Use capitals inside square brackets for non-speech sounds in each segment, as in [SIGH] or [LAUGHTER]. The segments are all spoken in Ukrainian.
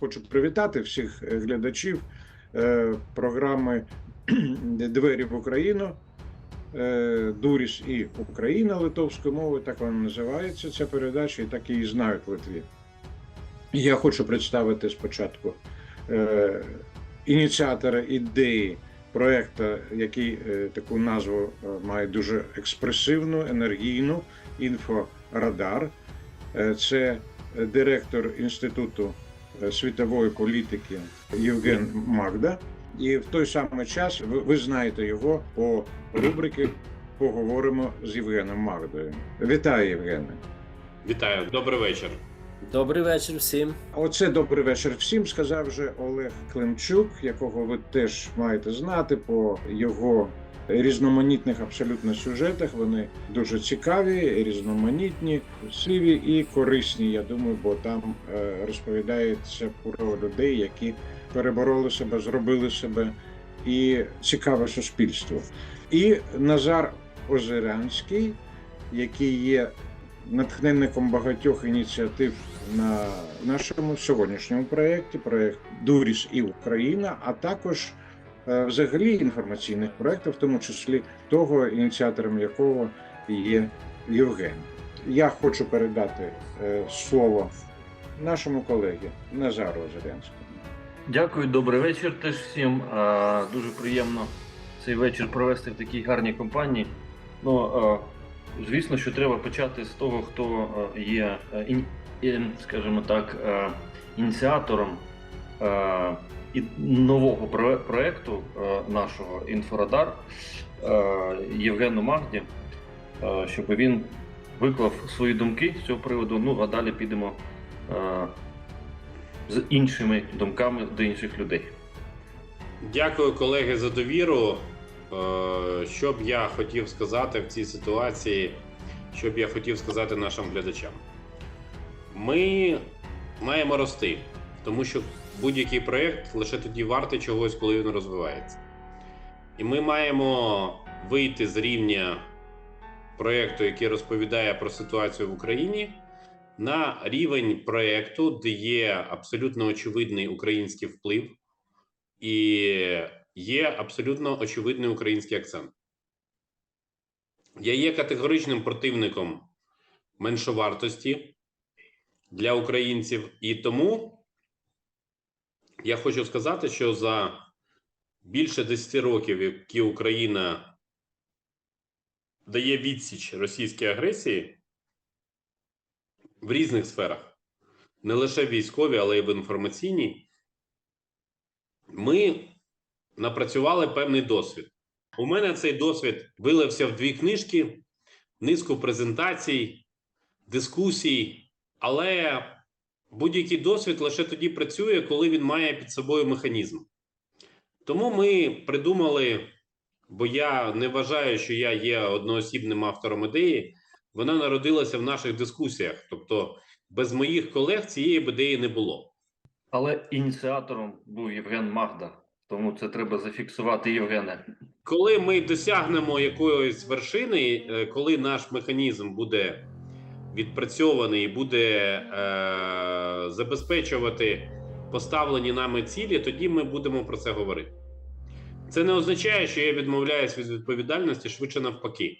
хочу привітати всіх е, глядачів е, програми Двері в Україну. Е, Дуріс і Україна литовською мовою, так вона називається ця передача, і так її знають в Литві. Я хочу представити спочатку е, ініціатора ідеї проекту, який е, таку назву має дуже експресивну, енергійну інфорадар. Е, Це директор Інституту світової політики Євген Магда. І в той самий час ви, ви знаєте його по рубрики Поговоримо з Євгеном Магдою. Вітаю, Євгене. Вітаю, добрий вечір. Добрий вечір всім. Оце добрий вечір всім. Сказав вже Олег Климчук, якого ви теж маєте знати по його різноманітних абсолютно сюжетах. Вони дуже цікаві, різноманітні, красиві і корисні. Я думаю, бо там е, розповідається про людей, які перебороли себе, зробили себе і цікаве суспільство. І Назар Озерянський, який є натхненником багатьох ініціатив на нашому сьогоднішньому проєкті, проєкт Дуріс і Україна, а також взагалі інформаційних проєктів, в тому числі того, ініціатором якого є Євген. Я хочу передати е, слово нашому колегі Назару Озерянському. Дякую, добрий вечір теж всім. Дуже приємно цей вечір провести в такій гарній компанії. Ну, звісно, що треба почати з того, хто є, скажімо так, ініціатором і нового про- проекту а, нашого Інфорадар а, Євгену Магді, а, щоб він виклав свої думки з цього приводу. Ну, а далі підемо. з іншими думками до інших людей. Дякую, колеги, за довіру. Е, Що б я хотів сказати в цій ситуації, що б я хотів сказати нашим глядачам. Ми маємо рости, тому що будь-який проєкт лише тоді вартий чогось, коли він розвивається. І ми маємо вийти з рівня проєкту, який розповідає про ситуацію в Україні, на рівень проєкту, де є абсолютно очевидний український вплив і є абсолютно очевидний український акцент. Я є категоричним противником меншовартості для українців, і тому я хочу сказати, що за більше 10 років, які Україна дає відсіч російській агресії в різних сферах, не лише військові, але й в інформаційній, ми напрацювали певний досвід. У мене цей досвід вилився в дві книжки, низку презентацій, дискусій, але будь-який досвід лише тоді працює, коли він має під собою механізм. Тому ми придумали, бо я не вважаю, що я є одноосібним автором ідеї. Вона народилася в наших дискусіях. Тобто, без моїх колег цієї б ідеї не було. Але ініціатором був Євген Магда, тому це треба зафіксувати Євгене. Коли ми досягнемо якоїсь вершини, е, коли наш механізм буде відпрацьований і буде е, забезпечувати поставлені нами цілі, тоді ми будемо про це говорити. Це не означає, що я відмовляюсь від відповідальності швидше навпаки.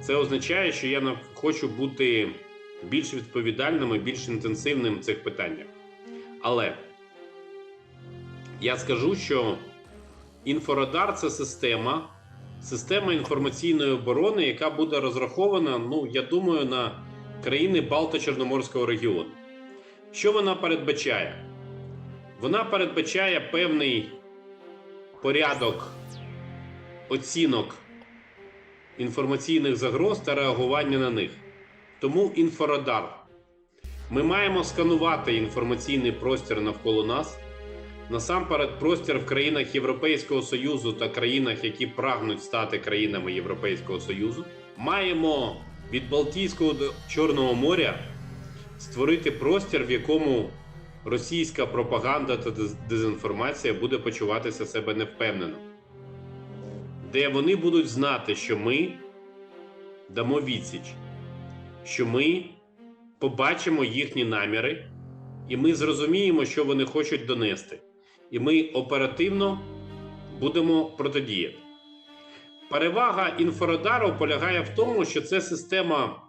Це означає, що я хочу бути більш відповідальним і більш інтенсивним в цих питаннях. Але я скажу, що інфорадар це система, система інформаційної оборони, яка буде розрахована, ну, я думаю, на країни Балто-Чорноморського регіону. Що вона передбачає? Вона передбачає певний порядок оцінок інформаційних загроз та реагування на них. Тому інфорадар. Ми маємо сканувати інформаційний простір навколо нас. Насамперед, простір в країнах Європейського Союзу та країнах, які прагнуть стати країнами Європейського Союзу. Маємо від Балтійського до Чорного моря створити простір, в якому російська пропаганда та дезінформація буде почуватися себе невпевнено, де вони будуть знати, що ми дамо відсіч, що ми побачимо їхні наміри і ми зрозуміємо, що вони хочуть донести. І ми оперативно будемо протидіяти. Перевага інфорадару полягає в тому, що це система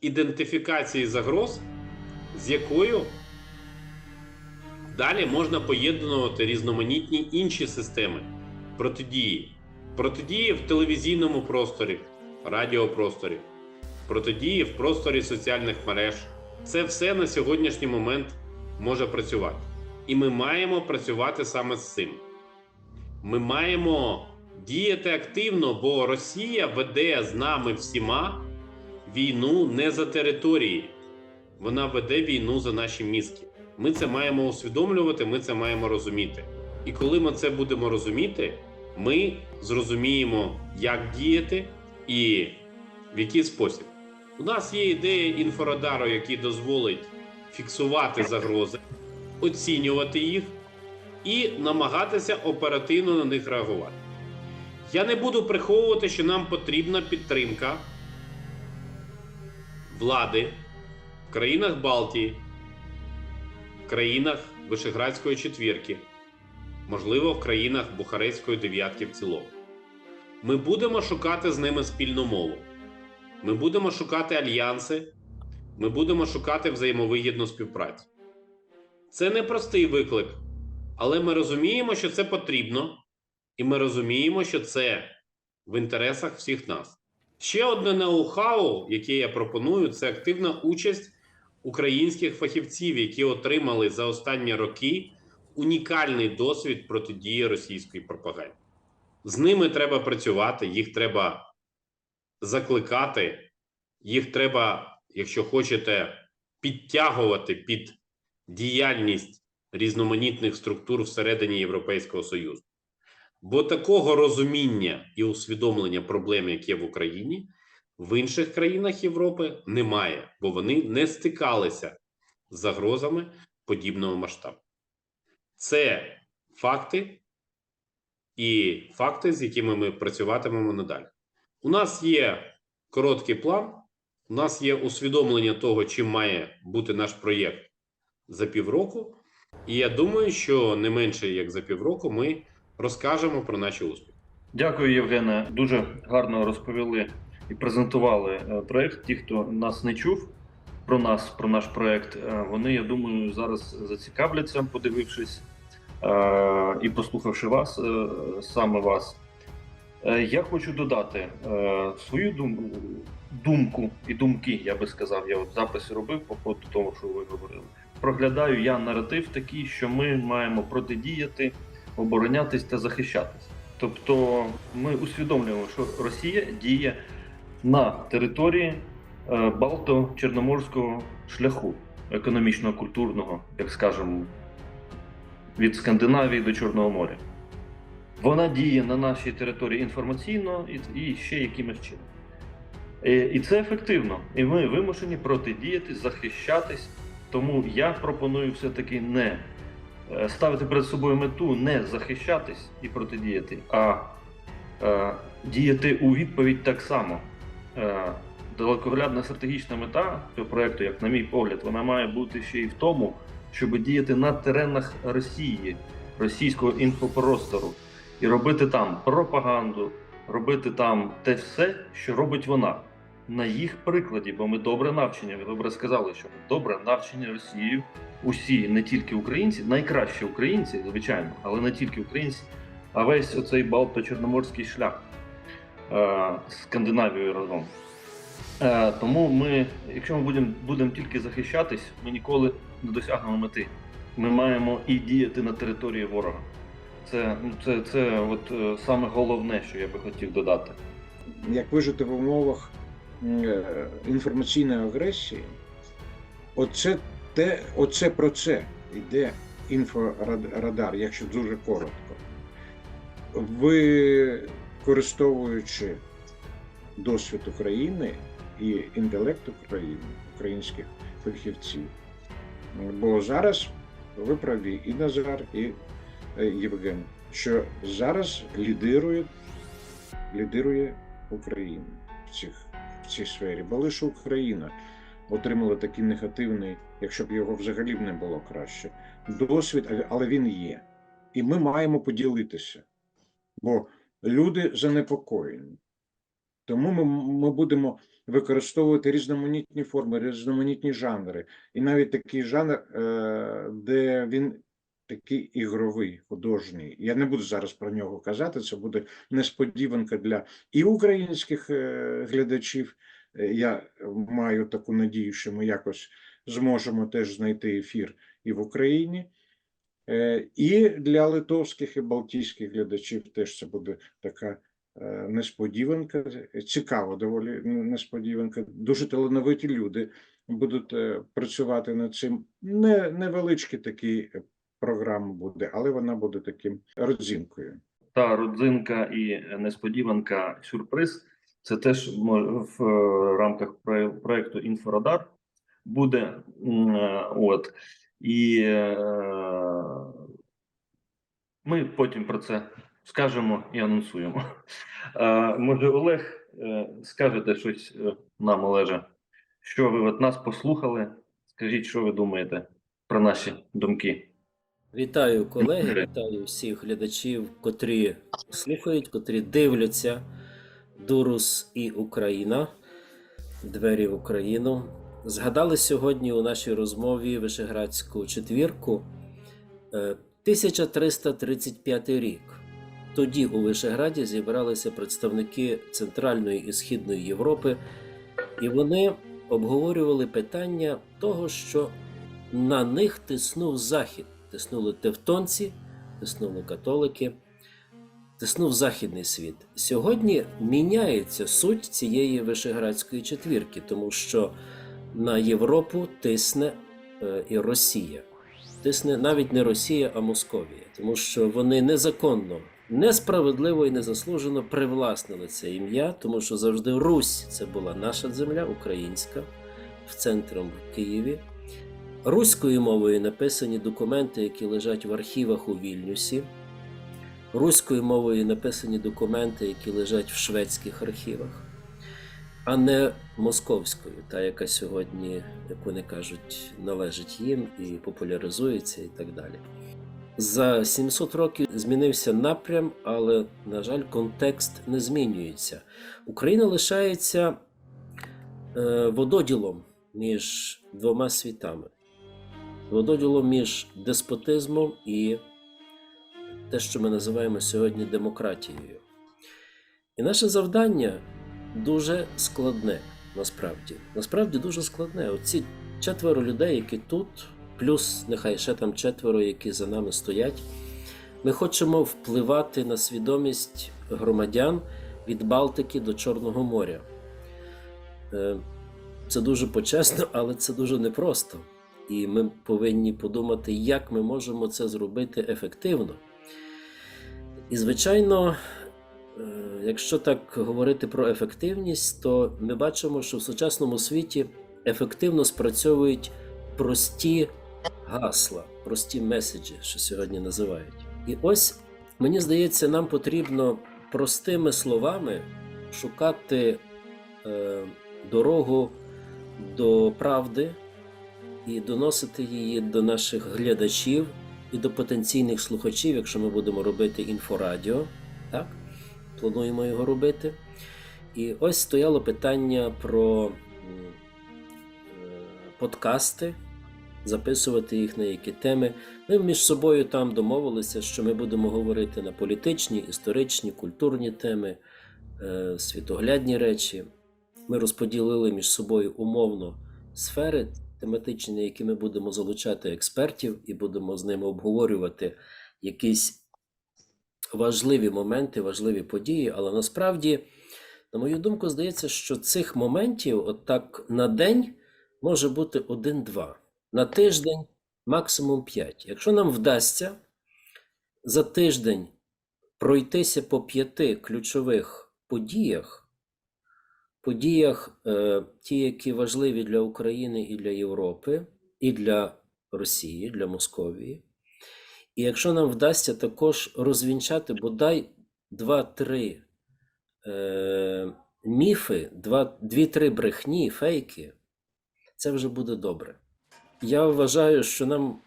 ідентифікації загроз, з якою далі можна поєднувати різноманітні інші системи протидії. Протидії в телевізійному просторі, радіопросторі, протидії в просторі соціальних мереж. Це все на сьогоднішній момент може працювати. І ми маємо працювати саме з цим. Ми маємо діяти активно, бо Росія веде з нами всіма війну не за території, вона веде війну за наші мізки. Ми це маємо усвідомлювати, ми це маємо розуміти. І коли ми це будемо розуміти, ми зрозуміємо, як діяти і в який спосіб. У нас є ідея інфорадару, який дозволить фіксувати загрози, оцінювати їх і намагатися оперативно на них реагувати. Я не буду приховувати, що нам потрібна підтримка влади в країнах Балтії, в країнах Вишеградської четвірки, можливо, в країнах Бухарестської дев'ятки в цілому. Ми будемо шукати з ними спільну мову. Ми будемо шукати альянси, ми будемо шукати взаємовигідну співпрацю. Це не простий виклик, але ми розуміємо, що це потрібно, і ми розуміємо, що це в інтересах всіх нас. Ще одне ноу-хау, яке я пропоную, це активна участь українських фахівців, які отримали за останні роки унікальний досвід протидії російської пропаганді. З ними треба працювати, їх треба закликати, їх треба, якщо хочете, підтягувати під діяльність різноманітних структур всередині Європейського Союзу. Бо такого розуміння і усвідомлення проблем, які є в Україні, в інших країнах Європи немає, бо вони не стикалися з загрозами подібного масштабу. Це факти і факти, з якими ми працюватимемо надалі. У нас є короткий план, у нас є усвідомлення того, чим має бути наш проєкт за півроку. І я думаю, що не менше як за півроку ми розкажемо про наші успіхи. Дякую, Євгене. Дуже гарно розповіли і презентували е, проект. Ті, хто нас не чув про нас, про наш проект, е, вони, я думаю, зараз зацікавляться, подивившись е, і послухавши вас, саме вас. Я хочу додати свою дум- думку і думки, я би сказав. Я от записи робив по ходу того, що ви говорили. Проглядаю я наратив такий, що ми маємо протидіяти, оборонятись та захищатись. Тобто ми усвідомлюємо, що Росія діє на території е, Балто-Чорноморського шляху економічного, культурного, як скажемо, від Скандинавії до Чорного моря. Вона діє на нашій території інформаційно і, і ще якимось чином. Е, І це ефективно. І ми вимушені протидіяти, захищатись. Тому я пропоную все-таки не е, ставити перед собою мету не захищатись і протидіяти, а е, діяти у відповідь так само. Е, далекоглядна стратегічна мета цього проекту, як на мій погляд, вона має бути ще й в тому, щоб діяти на теренах Росії, російського інфопростору, і робити там пропаганду, робити там те все, що робить вона. На їх прикладі, бо ми добре навчені, ви добре сказали, що добре навчені Росією. Усі, не тільки українці, найкращі українці, звичайно, але не тільки українці, а весь оцей Балто-Чорноморський шлях е, Скандинавією разом. Е, тому ми, якщо ми будемо будем тільки захищатись, ми ніколи не досягнемо мети. Ми маємо і діяти на території ворога. Це, ну, це, це от, е, саме головне, що я би хотів додати. як вижити в умовах інформаційної агресії, оце, те, оце про це йде інфорадар, якщо дуже коротко. Використовуючи досвід України і інтелект України, українських фахівців. Бо зараз ви праві, і Назар, і е, Євген, що зараз лідирує, лідирує Україна в, цих, в цій сфері, бо лише Україна отримали такий негативний, якщо б його взагалі не було краще, досвід, але він є. І ми маємо поділитися, бо люди занепокоєні. Тому ми, ми будемо використовувати різноманітні форми, різноманітні жанри. І навіть такий жанр, е, де він такий ігровий, художній. Я не буду зараз про нього казати. Це буде несподіванка для і українських е, глядачів. Е, Я маю таку надію, що ми якось зможемо теж знайти ефір і в Україні. Е, І для литовських і балтійських глядачів теж це буде така несподіванка, цікава доволі несподіванка. Дуже талановиті люди будуть працювати над цим. Не невеличкий такий е, програма буде, але вона буде таким родзинкою. Та родзинка і несподіванка сюрприз. Це теж в е, рамках про- проекту Інфорадар буде. Е, От і е, ми потім про це скажемо і анонсуємо. Може, Олег скажете щось нам, Олеже, що ви от нас послухали? Скажіть, що ви думаєте про наші думки? Вітаю колеги, вітаю всіх глядачів, котрі слухають, котрі дивляться Дурус і Україна. Двері в Україну. Згадали сьогодні у нашій розмові Вишеградську четвірку е, 1335 рік. Тоді у Вишеграді зібралися представники Центральної і Східної Європи, і вони обговорювали питання того, що на них тиснув Захід. Тиснули тевтонці, тиснули католики, тиснув західний світ. Сьогодні міняється суть цієї вишеградської четвірки, тому що на Європу тисне е, і Росія. Тисне навіть не Росія, а Московія, тому що вони незаконно, несправедливо і незаслужено привласнили це ім'я, тому що завжди Русь це була наша земля, українська, в центром в Києві. Руською мовою написані документи, які лежать в архівах у Вільнюсі. Руською мовою написані документи, які лежать в шведських архівах, а не московською, та яка сьогодні, як вони кажуть, належить їм і популяризується, і так далі. За 700 років змінився напрям, але, на жаль, контекст не змінюється. Україна лишається е, вододілом між двома світами вододілом між деспотизмом і те, що ми називаємо сьогодні демократією. І наше завдання дуже складне, насправді. Насправді дуже складне. Оці четверо людей, які тут, плюс нехай ще там четверо, які за нами стоять. Ми хочемо впливати на свідомість громадян від Балтики до Чорного моря. Е, Це дуже почесно, але це дуже непросто. І ми повинні подумати, як ми можемо це зробити ефективно. І, звичайно, е, якщо так говорити про ефективність, то ми бачимо, що в сучасному світі ефективно спрацьовують прості гасла, прості меседжі, що сьогодні називають. І ось мені здається, нам потрібно простими словами шукати е, дорогу до правди і доносити її до наших глядачів і до потенційних слухачів, якщо ми будемо робити інфорадіо, так? Плануємо його робити. І ось стояло питання про е, подкасти, записувати їх на які теми. Ми між собою там домовилися, що ми будемо говорити на політичні, історичні, культурні теми, е, світоглядні речі. Ми розподілили між собою умовно сфери тематичні, які ми будемо залучати експертів і будемо з ними обговорювати якісь важливі моменти, важливі події. Але насправді, на мою думку, здається, що цих моментів, от так на день, може бути один-два, на тиждень максимум п'ять. Якщо нам вдасться за тиждень пройтися по п'яти ключових подіях, подіях, е, ті, які важливі для України і для Європи, і для Росії, для Московії. І якщо нам вдасться також розвінчати бодай два-три е, міфи, дві-три брехні, фейки, це вже буде добре. Я вважаю, що нам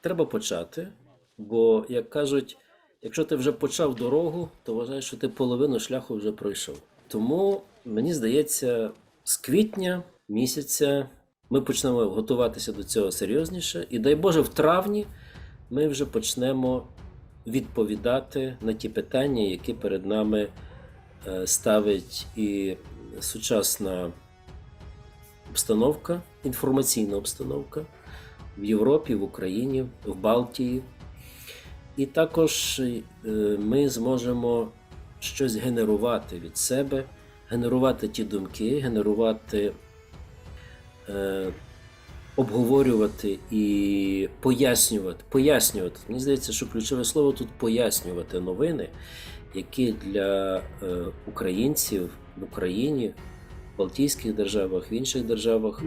треба почати, бо, як кажуть, якщо ти вже почав дорогу, то вважай, що ти половину шляху вже пройшов. Тому мені здається, з квітня місяця ми почнемо готуватися до цього серйозніше, і дай Боже, в травні ми вже почнемо відповідати на ті питання, які перед нами е, ставить і сучасна обстановка, інформаційна обстановка в Європі, в Україні, в Балтії. І також е, ми зможемо щось генерувати від себе, генерувати ті думки, генерувати, е, обговорювати і пояснювати. Пояснювати. Мені здається, що ключове слово тут пояснювати новини, які для е, українців в Україні, в Балтійських державах, в інших державах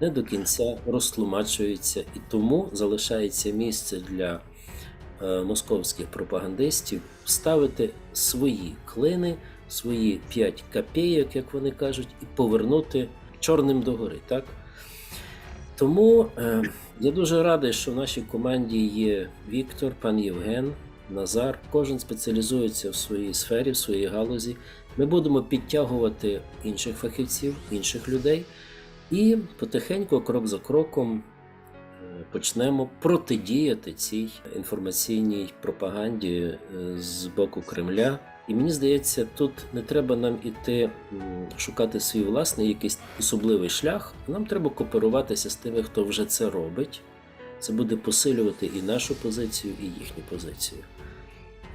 не до кінця розтлумачуються, і тому залишається місце для е, московських пропагандистів вставити свої клини, свої 5 копійок, як вони кажуть, і повернути чорним догори. Так? Тому е, я дуже радий, що в нашій команді є Віктор, пан Євген, Назар. Кожен спеціалізується в своїй сфері, в своїй галузі. Ми будемо підтягувати інших фахівців, інших людей, і потихеньку, крок за кроком, е, почнемо протидіяти цій інформаційній пропаганді е, з боку Кремля. І мені здається, тут не треба нам іти шукати свій власний якийсь особливий шлях. Нам треба кооперуватися з тими, хто вже це робить. Це буде посилювати і нашу позицію, і їхню позицію.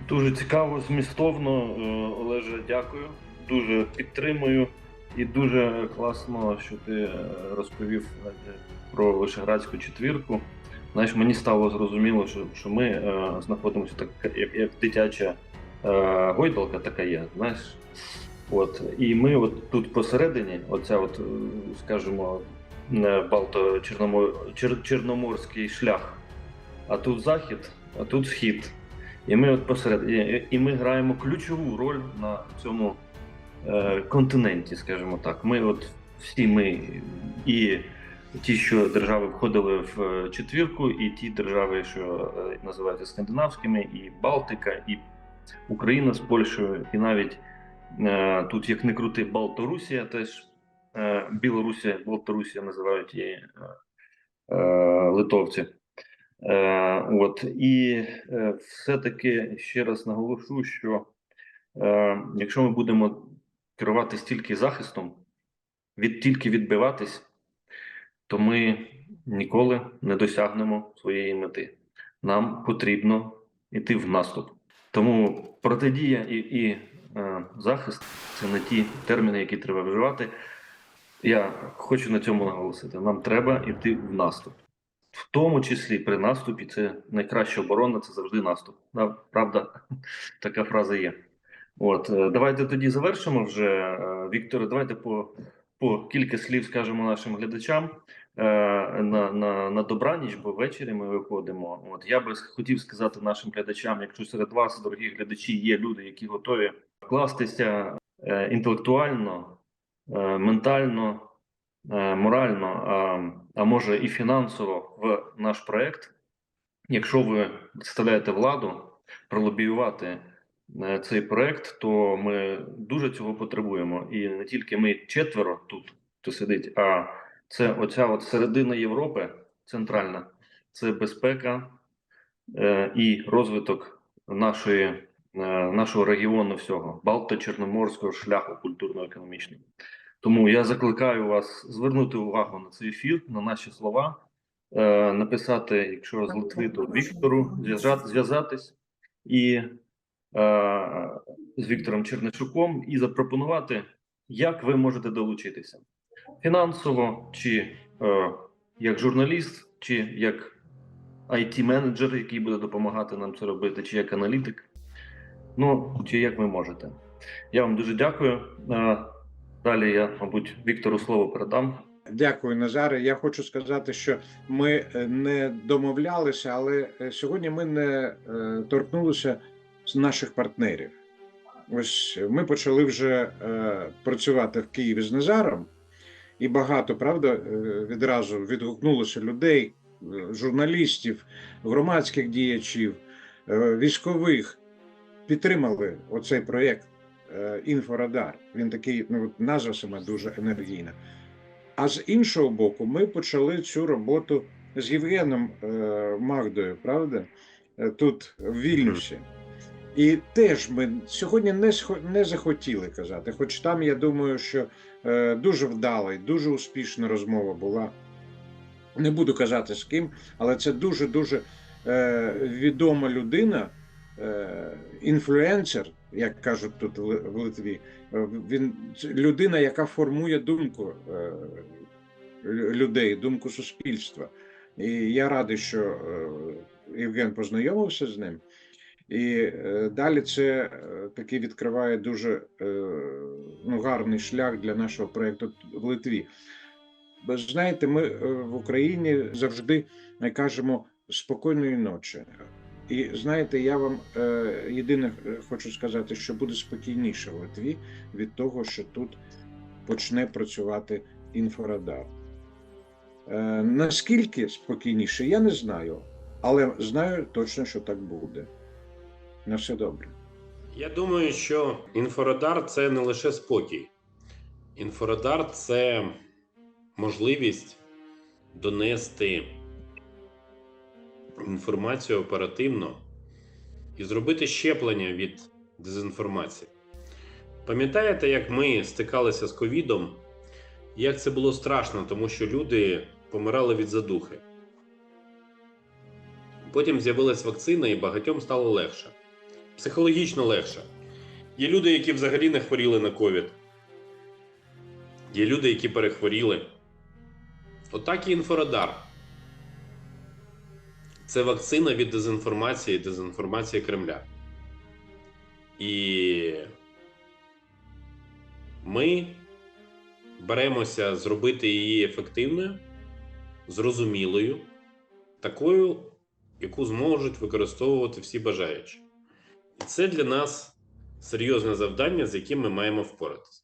Дуже цікаво, змістовно, е, Олеже, дякую. Дуже підтримую. І дуже класно, що ти е, розповів про Вишеградську четвірку. Знаєш, мені стало зрозуміло, що, що ми е, знаходимося так, як, як дитяча гойдалка така є, знаєш. От. І ми от тут посередині, оця от, е, скажімо, е, Балто-Чорноморський шлях, а тут захід, а тут схід. І ми от посередині, і ми граємо ключову роль на цьому е, континенті, скажімо так. Ми, от всі ми, і ті, що держави входили в е, четвірку, і ті держави, що е, називаються скандинавськими, і Балтика, і Україна з Польщею, і навіть е, тут, як не крути, Балторусія теж. Е, Білорусія, Балторусія називають її е, е, литовці. Е, от і е, все-таки ще раз наголошу, що е, якщо ми будемо керуватись тільки захистом, від тільки відбиватись, то ми ніколи не досягнемо своєї мети. Нам потрібно йти в наступ. Тому протидія і, і е, захист це не ті терміни, які треба вживати. Я хочу на цьому наголосити. Нам треба йти в наступ. В тому числі при наступі це найкраща оборона, це завжди наступ. Да, правда, [LAUGHS] така фраза є. От е, давайте тоді завершимо вже. Е, Вікторе, давайте по, по кілька слів скажемо нашим глядачам на, на, на добраніч, бо ввечері ми виходимо. От я би хотів сказати нашим глядачам, якщо серед вас, дорогі глядачі, є люди, які готові вкластися е, інтелектуально, е, ментально, е, морально, а, а може і фінансово в наш проект. Якщо ви представляєте владу, пролобіювати е, цей проект, то ми дуже цього потребуємо. І не тільки ми четверо тут, хто сидить, а це оця от середина Європи центральна, це безпека е, і розвиток нашої, е, нашого регіону всього, Балто-Чорноморського шляху культурно-економічного. Тому я закликаю вас звернути увагу на цей ефір, на наші слова, е, написати, якщо з Литви, то Віктору, зв'язатись і е, з Віктором Чернишуком і запропонувати, як ви можете долучитися фінансово, чи е, як журналіст, чи як it менеджер який буде допомагати нам це робити, чи як аналітик. Ну, чи як ви можете. Я вам дуже дякую. Е, Далі я, мабуть, Віктору слово передам. Дякую, Назаре. Я хочу сказати, що ми е, не домовлялися, але е, сьогодні ми не торкнулися з наших партнерів. Ось ми почали вже працювати в Києві з Назаром, і багато правда е, відразу відгукнулося людей, е, журналістів, громадських діячів, е, військових підтримали оцей проєкт Інфорадар. Він такий, ну назва сама дуже енергійна. А з іншого боку, ми почали цю роботу з Євгеном Магдою, правда? Тут в Вільнюсі. І теж ми сьогодні не, не захотіли казати, хоч там, я думаю, що е, дуже вдала і дуже успішна розмова була. Не буду казати з ким, але це дуже-дуже е, відома людина, е, інфлюенсер, як кажуть тут в Литві. Е, Він людина, яка формує думку е, лю- людей, думку суспільства. І я радий, що е, Євген познайомився з ним. І е, далі це е, таки відкриває дуже е, ну, гарний шлях для нашого проєкту в Литві. Знаєте, ми в Україні завжди кажемо спокійної ночі. І знаєте, я вам єдине хочу сказати, що буде спокійніше в Литві від того, що тут почне працювати інфорадар. Наскільки спокійніше, я не знаю, але знаю точно, що так буде. На все добре. Я думаю, що інфорадар це не лише спокій. Інфорадар це можливість донести інформацію оперативно і зробити щеплення від дезінформації. Пам'ятаєте, як ми стикалися з ковідом? Як це було страшно, тому що люди помирали від задухи. Потім з'явилась вакцина, і багатьом стало легше. Психологічно легше. Є люди, які взагалі не хворіли на ковід. Є люди, які перехворіли. Отак і інфорадар. Це вакцина від дезінформації, дезінформації Кремля. І ми беремося зробити її ефективною, зрозумілою, такою, яку зможуть використовувати всі бажаючі. Це для нас серйозне завдання, з яким ми маємо впоратися.